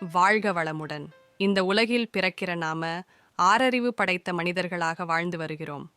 வாழ்க வளமுடன். இந்த உலகில் பிறக்கிற நாம ஆறறிவு படைத்த மனிதர்களாக வாழ்ந்து வருகிறோம்.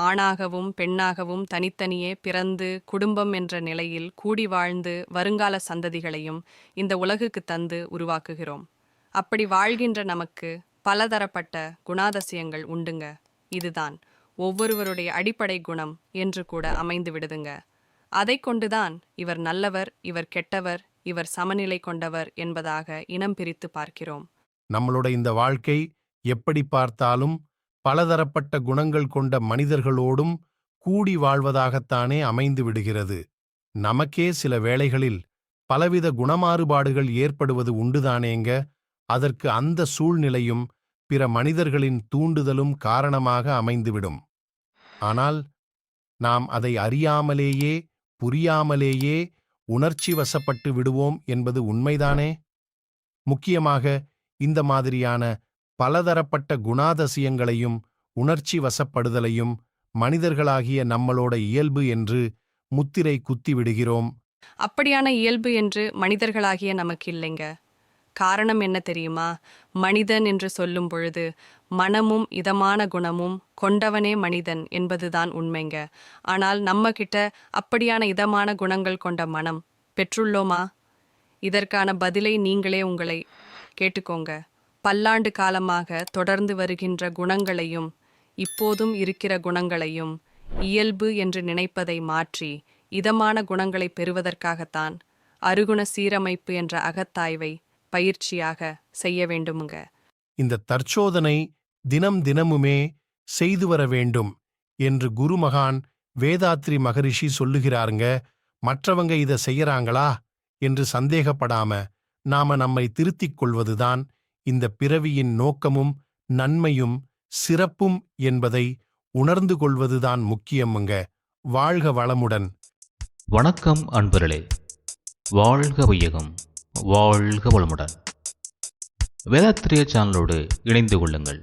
ஆணாகவும் பெண்ணாகவும் தனித்தனியே பிறந்து குடும்பம் என்ற நிலையில் கூடி வாழ்ந்து வருங்கால சந்ததிகளையும் இந்த உலகுக்கு தந்து உருவாக்குகிறோம். அப்படி வாழ்கின்ற நமக்கு பலதரப்பட்ட குணாதசியங்கள் உண்டுங்க. இதுதான். ஒவ்வொருவருடைய அடிப்படை குணம் என்று கூட அமைந்து விடுதுங்க. அதைக் கொண்டுதான் இவர் நல்லவர் இவர் கெட்டவர் இவர் சமநிலை கொண்டவர் என்பதாக இனம் பிரித்து பார்க்கிறோம். நம்மளோட இந்த வாழ்க்கை எப்படி பார்த்தாலும் பலதரப்பட்ட குணங்கள் கொண்ட மனிதர்களோடும் கூடி வாழ்வதாகத்தானே அமைந்து விடுகிறது. நமக்கே சில வேளைகளில் பலவித குணமாறுபாடுகள் ஏற்படுவது உண்டுதானேங்க. அதற்கு அந்த சூழ்நிலையும் பிற மனிதர்களின் தூண்டுதலும் காரணமாக அமைந்துவிடும். ஆனால் நாம் அதை அறியாமலேயே புரியாமலேயே உணர்ச்சி வசப்பட்டு விடுவோம் என்பது உண்மைதானே? முக்கியமாக இந்த மாதிரியான பலதரப்பட்ட குணாதசியங்களையும் உணர்ச்சி வசப்படுதலையும் மனிதர்களாகிய நம்மளோட இயல்பு என்று முத்திரை குத்தி விடுகிறோம். அப்படியான இயல்பு என்று மனிதர்களாகிய நமக்கு இல்லைங்க. காரணம் என்ன தெரியுமா? மனிதன் என்று சொல்லும் பொழுது மனமும் இதமான குணமும் கொண்டவனே மனிதன் என்பதுதான் உண்மைங்க. ஆனால் நம்ம கிட்ட அப்படியான இதமான குணங்கள் கொண்ட மனம் பெற்றுள்ளோமா? இதற்கான பதிலை நீங்களே உங்களை கேட்டுக்கோங்க. பல்லாண்டு காலமாக தொடர்ந்து வருகின்ற குணங்களையும் இப்போதும் இருக்கிற குணங்களையும் இயல்பு என்று நினைப்பதை மாற்றி இதமான குணங்களை பெறுவதற்காகத்தான் அருகுண சீரமைப்பு என்ற அகத்தாய்வை பயிற்சியாக செய்ய வேண்டுமுங்க. இந்த தற்சோதனை தினம் தினமுமே செய்து வர வேண்டும் என்று குருமகான் வேதாத்ரி மகரிஷி சொல்லுகிறாருங்க மற்றவங்க இதை செய்யறாங்களா என்று சந்தேகப்படாம நாம நம்மை திருத்திக் கொள்வதுதான் இந்த பிறவியின் நோக்கமும் நன்மையும் சிறப்பும் என்பதை உணர்ந்து கொள்வதுதான் முக்கியமுங்க. வாழ்க வளமுடன். வணக்கம் அன்பர்களே. வாழ்க வையகம். வாழ்க வளமுடன். வேதாத்திரிய சேனலோடு இணைந்து கொள்ளுங்கள்.